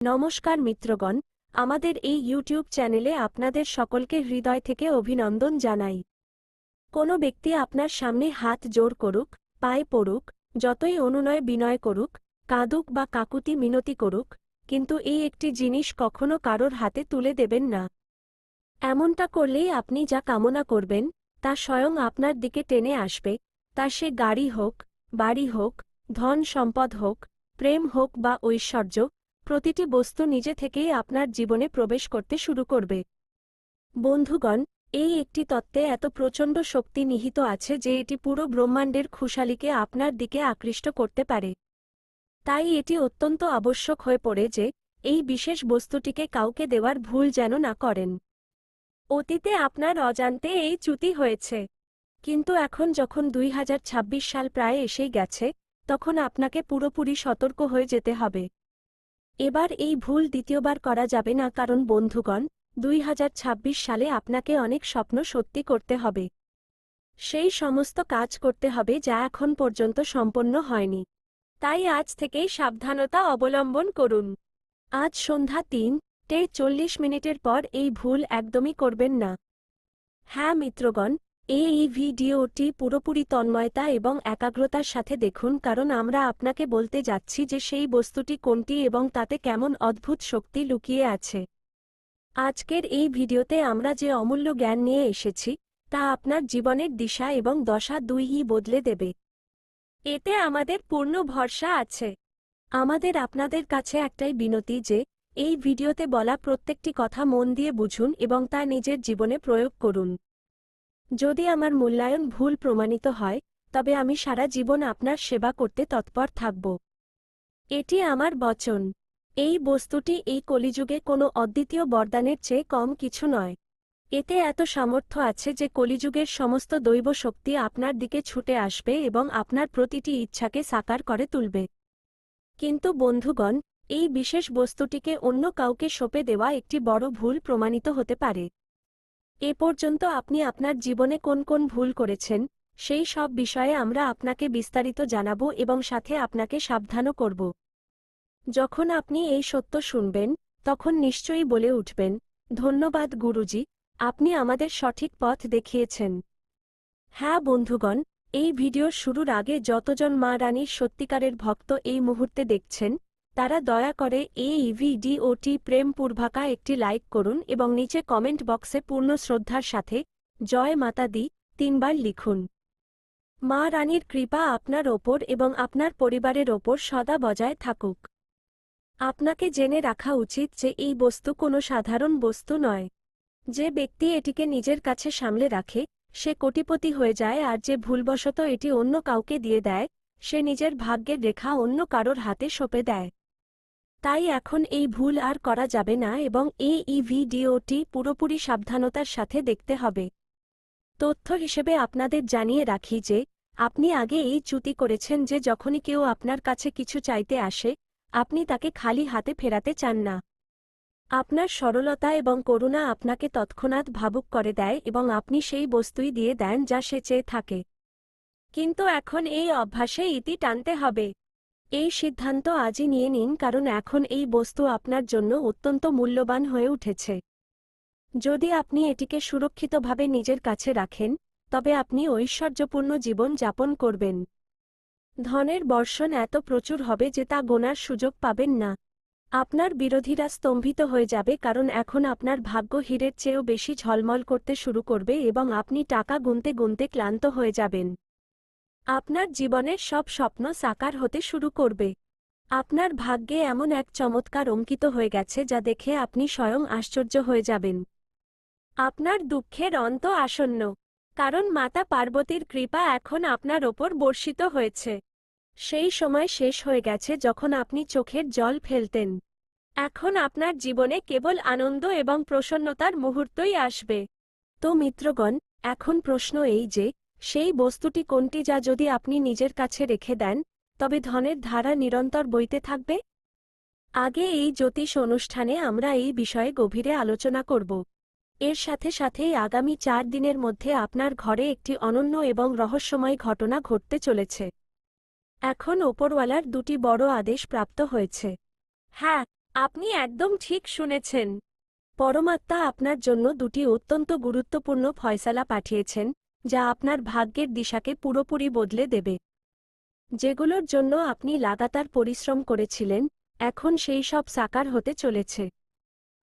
নমস্কার মিত্রগণ, আমাদের এই ইউটিউব চ্যানেলে আপনাদের সকলকে হৃদয় থেকে অভিনন্দন জানাই। কোনো ব্যক্তি আপনার সামনে হাত জোর করুক, পায়ে পড়ুক, যতই অনুনয় বিনয় করুক, কাঁদুক বা কাকুতি মিনতি করুক, কিন্তু এই একটি জিনিস কখনো কারোর হাতে তুলে দেবেন না। এমনটা করলেই আপনি যা কামনা করবেন, তা স্বয়ং আপনার দিকে টেনে আসবে, তা সে গাড়ি হোক, বাড়ি হোক, ধন সম্পদ হোক, প্রেম হোক বা ঐশ্বর্য প্রতিটি বস্তু নিজে থেকেই আপনার জীবনে প্রবেশ করতে শুরু করবে। বন্ধুগণ, এই একটি তত্ত্বে এত প্রচণ্ড শক্তি নিহিত আছে যে এটি পুরো ব্রহ্মাণ্ডের খুশালিকে আপনার দিকে আকৃষ্ট করতে পারে। তাই এটি অত্যন্ত আবশ্যক হয়ে পড়ে যে এই বিশেষ বস্তুটিকে কাউকে দেওয়ার ভুল যেন না করেন। অতীতে আপনার অজান্তে এই চ্যুতি হয়েছে। কিন্তু এখন যখন দুই হাজার ছাব্বিশ সাল প্রায় এসেই গেছে, তখন আপনাকে পুরোপুরি সতর্ক হয়ে যেতে হবে। এবার এই ভুল দ্বিতীয়বার করা যাবে না, কারণ বন্ধুগণ, দুই হাজার ছাব্বিশ সালে আপনাকে অনেক স্বপ্ন সত্যি করতে হবে। সেই সমস্ত কাজ করতে হবে যা এখন পর্যন্ত সম্পন্ন হয়নি। তাই আজ থেকেই সাবধানতা অবলম্বন করুন। আজ সন্ধ্যা তিন টে চল্লিশ মিনিটের পর এই ভুল একদমই করবেন না। হ্যাঁ মিত্রগণ এই ভিডিওটি পুরোপুরি তন্ময়তা এবং একাগ্রতার সাথে দেখুন কারণ আমরা আপনাকে বলতে যাচ্ছি যে সেই বস্তুটি কোনটি এবং তাতে কেমন অদ্ভুত শক্তি লুকিয়ে আছে। আজকের এই ভিডিওতে আমরা যে অমূল্য জ্ঞান নিয়ে এসেছি, তা আপনার জীবনের দিশা এবং দশা দুইই বদলে দেবে। এতে আমাদের পূর্ণ ভরসা আছে। আমাদের আপনাদের কাছে একটাই বিনতি যে, এই ভিডিওতে বলা প্রত্যেকটি কথা মন দিয়ে বুঝুন এবং তা নিজের জীবনে প্রয়োগ করুন। যদি আমার মূল্যায়ন ভুল প্রমাণিত হয়, তবে আমি সারা জীবন আপনার সেবা করতে তৎপর থাকব। এটি আমার বচন। এই বস্তুটি এই কলিযুগে কোনো অদ্বিতীয় বরদানের চেয়ে কম কিছু নয়। এতে এত সামর্থ্য আছে যে কলিযুগের সমস্ত দৈব শক্তি আপনার দিকে ছুটে আসবে এবং আপনার প্রতিটি ইচ্ছাকে সাকার করে তুলবে। কিন্তু বন্ধুগণ, এই বিশেষ বস্তুটিকে অন্য কাউকে সঁপে দেওয়া একটি বড় ভুল প্রমাণিত হতে পারে। এ পর্যন্ত আপনি আপনার জীবনে কোন কোন ভুল করেছেন, সেই সব বিষয়ে আমরা আপনাকে বিস্তারিত জানাব এবং সাথে আপনাকে সাবধানও করব। যখন আপনি এই সত্য শুনবেন, তখন নিশ্চয়ই বলে উঠবেন, ধন্যবাদ গুরুজি, আপনি আমাদের সঠিক পথ দেখিয়েছেন। হ্যাঁ বন্ধুগণ, এই ভিডিও শুরুর আগে যতজন মা রানীর সত্যিকারের ভক্ত এই মুহূর্তে দেখছেন তারা দয়া করে এই ভিডিওটি প্রেমপূর্ভাকা একটি লাইক করুন এবং নিচে কমেন্ট বক্সে পূর্ণ শ্রদ্ধার সাথে জয় মাতা দি তিনবার লিখুন। মা রানীর কৃপা আপনার ওপর এবং আপনার পরিবারের ওপর সদা বজায় থাকুক। আপনাকে জেনে রাখা উচিত যে এই বস্তু কোনো সাধারণ বস্তু নয়। যে ব্যক্তি এটিকে নিজের কাছে সামলে রাখে, সে কোটিপতি হয়ে যায় আর যে ভুলবশত এটি অন্য কাউকে দিয়ে দেয়, সে নিজের ভাগ্যের রেখা অন্য কারোর হাতে সঁপে দেয়। তাই এখন এই ভুল আর করা যাবে না এবং এই ভিডিওটি পুরোপুরি সাবধানতার সাথে দেখতে হবে। তথ্য হিসেবে আপনাদের জানিয়ে রাখি যে, আপনি আগে এই চ্যুতি করেছেন যে যখনই কেউ আপনার কাছে কিছু চাইতে আসে, আপনি তাকে খালি হাতে ফেরাতে চান না। আপনার সরলতা এবং করুণা আপনাকে তৎক্ষণাৎ ভাবুক করে দেয় এবং আপনি সেই বস্তুই দিয়ে দেন যা সে চেয়ে থাকে। কিন্তু এখন এই অভ্যাসে ইতি টানতে হবে। এই সিদ্ধান্ত আজই নিয়ে নিন, কারণ এখন এই বস্তু আপনার জন্য অত্যন্ত মূল্যবান হয়ে উঠেছে। যদি আপনি এটিকে সুরক্ষিতভাবে নিজের কাছে রাখেন, তবে আপনি ঐশ্বর্যপূর্ণ জীবন যাপন করবেন। ধনের বর্ষণ এত প্রচুর হবে যে তা গোনার সুযোগ পাবেন না। আপনার বিরোধীরা স্তম্ভিত হয়ে যাবে, কারণ এখন আপনার ভাগ্য হীরের চেয়েও বেশি ঝলমল করতে শুরু করবে এবং আপনি টাকা গুনতে গুনতে ক্লান্ত হয়ে যাবেন। আপনার জীবনের সব স্বপ্ন সাকার হতে শুরু করবে। আপনার ভাগ্যে এমন এক চমৎকার অঙ্কিত হয়ে গেছে যা দেখে আপনি স্বয়ং আশ্চর্য হয়ে যাবেন। আপনার দুঃখের অন্ত আসন্ন, কারণ মাতা পার্বতীর কৃপা এখন আপনার ওপর বর্ষিত হয়েছে। সেই সময় শেষ হয়ে গেছে যখন আপনি চোখের জল ফেলতেন। এখন আপনার জীবনে কেবল আনন্দ এবং প্রসন্নতার মুহূর্তই আসবে। তো মিত্রগণ, এখন প্রশ্ন এই যে সেই বস্তুটি কোনটি যা যদি আপনি নিজের কাছে রেখে দেন, তবে ধনের ধারা নিরন্তর বইতে থাকবে? আগে এই জ্যোতিষ অনুষ্ঠানে আমরা এই বিষয়ে গভীরে আলোচনা করব। এর সাথে সাথেই আগামী চার দিনের মধ্যে আপনার ঘরে একটি অনন্য এবং রহস্যময় ঘটনা ঘটতে চলেছে। এখন ওপরওয়ালার দুটি বড় আদেশ প্রাপ্ত হয়েছে। হ্যাঁ আপনি একদম ঠিক শুনেছেন। পরমাত্মা আপনার জন্য দুটি অত্যন্ত গুরুত্বপূর্ণ ফয়সালা পাঠিয়েছেন যা আপনার ভাগ্যের দিশাকে পুরোপুরি বদলে দেবে। যেগুলোর জন্য আপনি লাগাতার পরিশ্রম করেছিলেন, এখন সেই সব সাকার হতে চলেছে।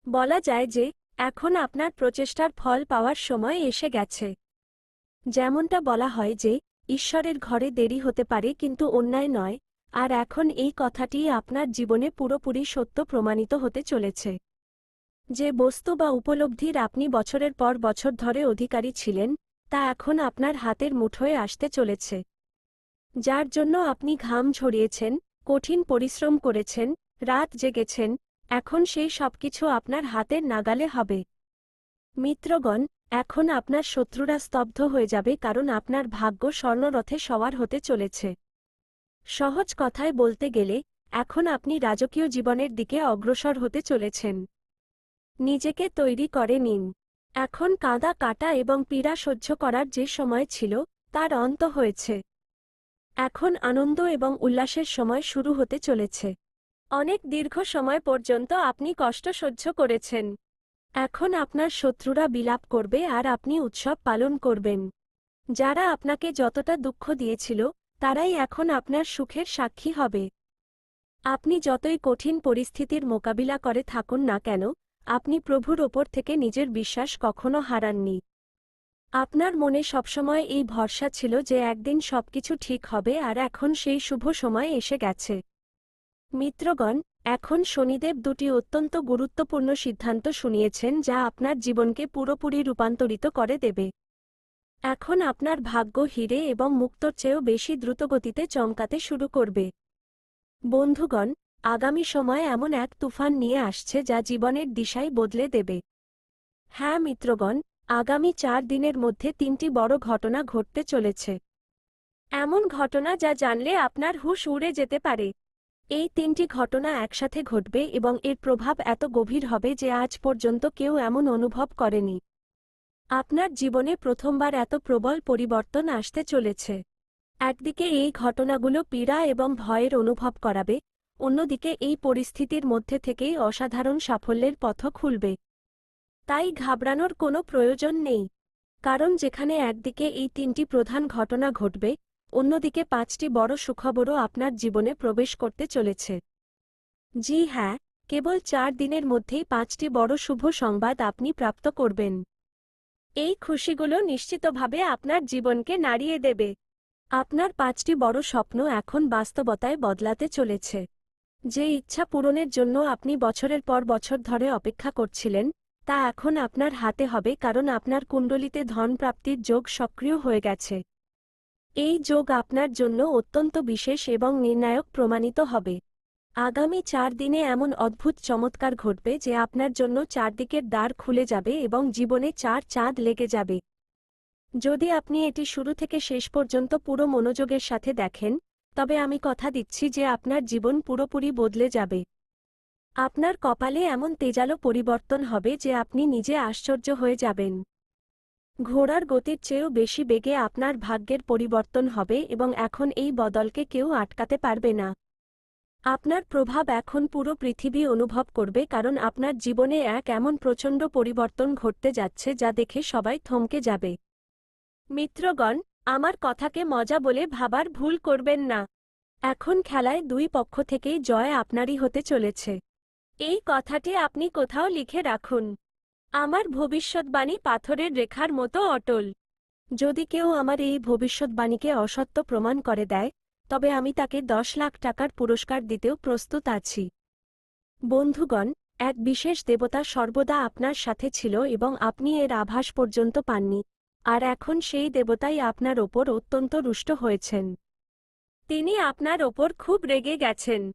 বলা যায় যে, এখন আপনার প্রচেষ্টার ফল পাওয়ার সময় এসে গেছে। যেমনটা বলা হয় যে, ঈশ্বরের ঘরে দেরি হতে পারে কিন্তু অন্যায় নয়, আর এখন এই কথাটি আপনার জীবনে পুরোপুরি সত্য প্রমাণিত হতে চলেছে। যে বস্তু বা উপলব্ধির আপনি বছরের পর বছর ধরে অধিকারী ছিলেন তা এখন আপনার হাতের মুঠোয় আসতে চলেছে। যার জন্য আপনি ঘাম ঝরিয়েছেন, কঠিন পরিশ্রম করেছেন, রাত জেগেছেন, এখন সেই সবকিছু আপনার হাতের নাগালে হবে। মিত্রগণ, এখন আপনার শত্রুরা স্তব্ধ হয়ে যাবে কারণ আপনার ভাগ্য স্বর্ণরথে সওয়ার হতে চলেছে। সহজ কথায় বলতে গেলে, এখন আপনি রাজকীয় জীবনের দিকে অগ্রসর হতে চলেছেন। নিজেকে তৈরি করে নিন। এখন কাঁদা কাটা এবং পীড়া সহ্য করার যে সময় ছিল, তার অন্ত হয়েছে। এখন আনন্দ এবং উল্লাসের সময় শুরু হতে চলেছে। অনেক দীর্ঘ সময় পর্যন্ত আপনি কষ্ট সহ্য করেছেন। এখন আপনার শত্রুরা বিলাপ করবে আর আপনি উৎসব পালন করবেন। যারা আপনাকে যতটা দুঃখ দিয়েছিল, তারাই এখন আপনার সুখের সাক্ষী হবে। আপনি যতই কঠিন পরিস্থিতির মোকাবিলা করে থাকুন না কেন আপনি প্রভুর ওপর থেকে নিজের বিশ্বাস কখনো হারাননি। আপনার মনে সবসময় এই ভরসা ছিল যে একদিন সবকিছু ঠিক হবে আর এখন সেই শুভ সময় এসে গেছে। মিত্রগণ, এখন শনিদেব দুটি অত্যন্ত গুরুত্বপূর্ণ সিদ্ধান্ত শুনিয়েছেন যা আপনার জীবনকে পুরোপুরি রূপান্তরিত করে দেবে। এখন আপনার ভাগ্য হিরে এবং মুক্তর চেয়েও বেশি দ্রুতগতিতে চমকাতে শুরু করবে। বন্ধুগণ আগামী সময় এমন এক তুফান নিয়ে আসছে যা জীবনের দিশাই বদলে দেবে। হ্যাঁ মিত্রগণ, আগামী চার দিনের মধ্যে তিনটি বড় ঘটনা ঘটতে চলেছে। এমন ঘটনা যা জানলে আপনার হুশ উড়ে যেতে পারে। এই তিনটি ঘটনা একসাথে ঘটবে এবং এর প্রভাব এত গভীর হবে যে আজ পর্যন্ত কেউ এমন অনুভব করেনি। আপনার জীবনে প্রথমবার এত প্রবল পরিবর্তন আসতে চলেছে। একদিকে এই ঘটনাগুলো পীড়া এবং ভয়ের অনুভব করাবে অন্যদিকে এই পরিস্থিতির মধ্যে থেকেই অসাধারণ সাফল্যের পথ খুলবে। তাই ঘাবড়ানোর কোনো প্রয়োজন নেই। কারণ যেখানে একদিকে এই তিনটি প্রধান ঘটনা ঘটবে, অন্যদিকে পাঁচটি বড় সুখবরও আপনার জীবনে প্রবেশ করতে চলেছে। জি হ্যাঁ কেবল চার দিনের মধ্যেই পাঁচটি বড় শুভ সংবাদ আপনি প্রাপ্ত করবেন। এই খুশিগুলো নিশ্চিতভাবে আপনার জীবনকে নাড়িয়ে দেবে। আপনার পাঁচটি বড় স্বপ্ন এখন বাস্তবতায় বদলাতে চলেছে। যে ইচ্ছা পূরণের জন্য আপনি বছরের পর বছর ধরে অপেক্ষা করছিলেন, তা এখন আপনার হাতে হবে কারণ আপনার কুণ্ডলিতে ধন প্রাপ্তির যোগ সক্রিয় হয়ে গেছে। এই যোগ আপনার জন্য অত্যন্ত বিশেষ এবং নির্ণায়ক প্রমাণিত হবে। আগামী চার দিনে এমন অদ্ভুত চমৎকার ঘটবে যে আপনার জন্য চারদিকের দ্বার খুলে যাবে এবং জীবনে চার চাঁদ লেগে যাবে। যদি আপনি এটি শুরু থেকে শেষ পর্যন্ত পুরো মনোযোগের সাথে দেখেন তবে আমি কথা দিচ্ছি যে আপনার জীবন পুরোপুরি বদলে যাবে। আপনার কপালে এমন তেজালো পরিবর্তন হবে যে আপনি নিজে আশ্চর্য হয়ে যাবেন। ঘোড়ার গতির চেয়েও বেশি বেগে আপনার ভাগ্যের পরিবর্তন হবে এবং এখন এই বদলকে কেউ আটকাতে পারবে না। আপনার প্রভাব এখন পুরো পৃথিবী অনুভব করবে কারণ আপনার জীবনে এক এমন প্রচণ্ড পরিবর্তন ঘটতে যাচ্ছে যা দেখে সবাই থমকে যাবে। মিত্রগণ আমার কথাকে মজা বলে ভাবার ভুল করবেন না। এখন খেলায় দুই পক্ষ থেকেই জয় আপনারই হতে চলেছে। এই কথাটি আপনি কোথাও লিখে রাখুন। আমার ভবিষ্যৎবাণী পাথরের রেখার মতো অটল। যদি কেউ আমার এই ভবিষ্যৎবাণীকে অসত্য প্রমাণ করে দেয়, তবে আমি তাকে দশ লাখ টাকার পুরস্কার দিতেও প্রস্তুত আছি। বন্ধুগণ, এক বিশেষ দেবতা সর্বদা আপনার সাথে ছিল এবং আপনি এর আভাস পর্যন্ত পাননি। আর এখন সেই দেবতাই আপনার ওপর অত্যন্ত রুষ্ট হয়েছেন। তিনি আপনার ওপর খুব রেগে গেছেন।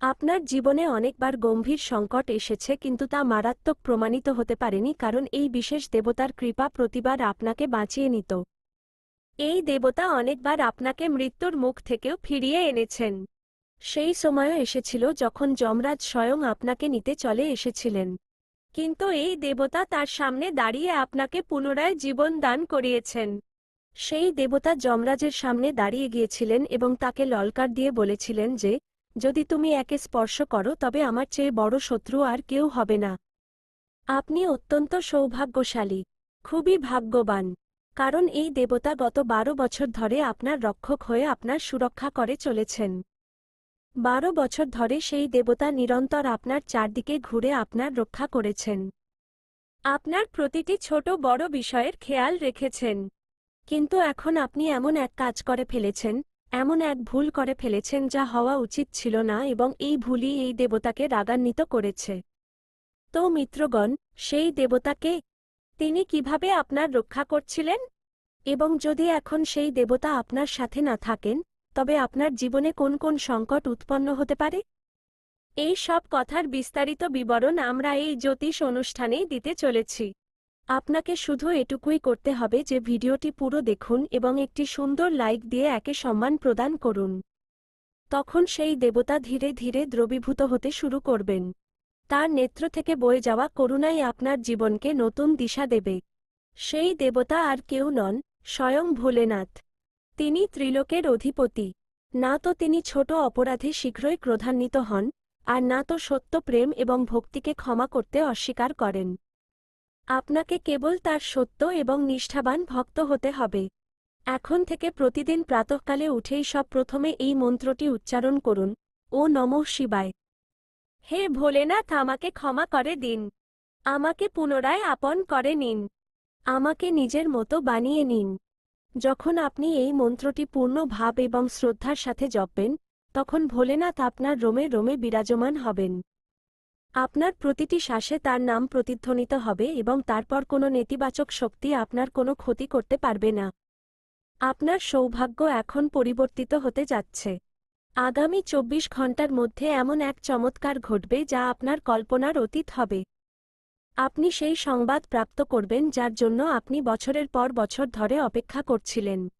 আপনার জীবনে অনেকবার গম্ভীর সংকট এসেছে কিন্তু তা মারাত্মক প্রমাণিত হতে পারেনি কারণ এই বিশেষ দেবতার কৃপা প্রতিবার আপনাকে বাঁচিয়ে নিত। এই দেবতা অনেকবার আপনাকে মৃত্যুর মুখ থেকেও ফিরিয়ে এনেছেন। সেই সময়ও এসেছিল যখন যমরাজ স্বয়ং আপনাকে নিতে চলে এসেছিলেন। কিন্তু এই দেবতা তার সামনে দাঁড়িয়ে আপনাকে পুনরায় জীবন দান করিয়েছেন। সেই দেবতা যমরাজের সামনে দাঁড়িয়ে গিয়েছিলেন এবং তাকে ললকার দিয়ে বলেছিলেন যে, যদি তুমি একে স্পর্শ করো তবে আমার চেয়ে বড় শত্রু আর কেউ হবে না। আপনি অত্যন্ত সৌভাগ্যশালী, খুবই ভাগ্যবান, কারণ এই দেবতা গত বারো বছর ধরে আপনার রক্ষক হয়ে আপনার সুরক্ষা করে চলেছেন। বারো বছর ধরে সেই দেবতা নিরন্তর আপনার চারদিকে ঘুরে আপনার রক্ষা করেছেন। আপনার প্রতিটি ছোট বড় বিষয়ের খেয়াল রেখেছেন। কিন্তু এখন আপনি এমন এক কাজ করে ফেলেছেন, এমন এক ভুল করে ফেলেছেন যা হওয়া উচিত ছিল না এবং এই ভুলই এই দেবতাকে রাগান্বিত করেছে। তো মিত্রগণ, সেই দেবতাকে তিনি কীভাবে আপনার রক্ষা করছিলেন? এবং যদি এখন সেই দেবতা আপনার সাথে না থাকেন তবে আপনার জীবনে কোন কোন সংকট উৎপন্ন হতে পারে? এই সব কথার বিস্তারিত বিবরণ আমরা এই জ্যোতিষ অনুষ্ঠানেই দিতে চলেছি। আপনাকে শুধু এটুকুই করতে হবে যে ভিডিওটি পুরো দেখুন এবং একটি সুন্দর লাইক দিয়ে একে সম্মান প্রদান করুন। তখন সেই দেবতা ধীরে ধীরে দ্রবীভূত হতে শুরু করবেন। তার নেত্র থেকে বয়ে যাওয়া করুণাই আপনার জীবনকে নতুন দিশা দেবে। সেই দেবতা আর কেউ নন, স্বয়ং ভোলেনাথ। তিনি ত্রিলোকের অধিপতি। না তো তিনি ছোট অপরাধে শীঘ্রই ক্রোধান্বিত হন, আর না তো সত্য প্রেম এবং ভক্তিকে ক্ষমা করতে অস্বীকার করেন। আপনাকে কেবল তার সত্য এবং নিষ্ঠাবান ভক্ত হতে হবে। এখন থেকে প্রতিদিন প্রাতঃকালে উঠেই সব প্রথমে এই মন্ত্রটি উচ্চারণ করুন, ও নমঃ শিবায়। হে ভোলেনাথ, আমাকে ক্ষমা করে দিন। আমাকে পুনরায় আপন করে নিন। আমাকে নিজের মতো বানিয়ে নিন। যখন আপনি এই মন্ত্রটি পূর্ণ ভাব এবং শ্রদ্ধার সাথে জপবেন, তখন ভোলেনাথ আপনার রোমে রোমে বিরাজমান হবেন। আপনার প্রতিটি শ্বাসে তার নাম প্রতিধ্বনিত হবে এবং তারপর কোনো নেতিবাচক শক্তি আপনার কোনো ক্ষতি করতে পারবে না। আপনার সৌভাগ্য এখন পরিবর্তিত হতে যাচ্ছে। আগামী চব্বিশ ঘণ্টার মধ্যে এমন এক চমৎকার ঘটবে যা আপনার কল্পনার অতীত হবে। আপনি সেই সংবাদ প্রাপ্ত করবেন যার জন্য আপনি বছরের পর বছর ধরে অপেক্ষা করছিলেন।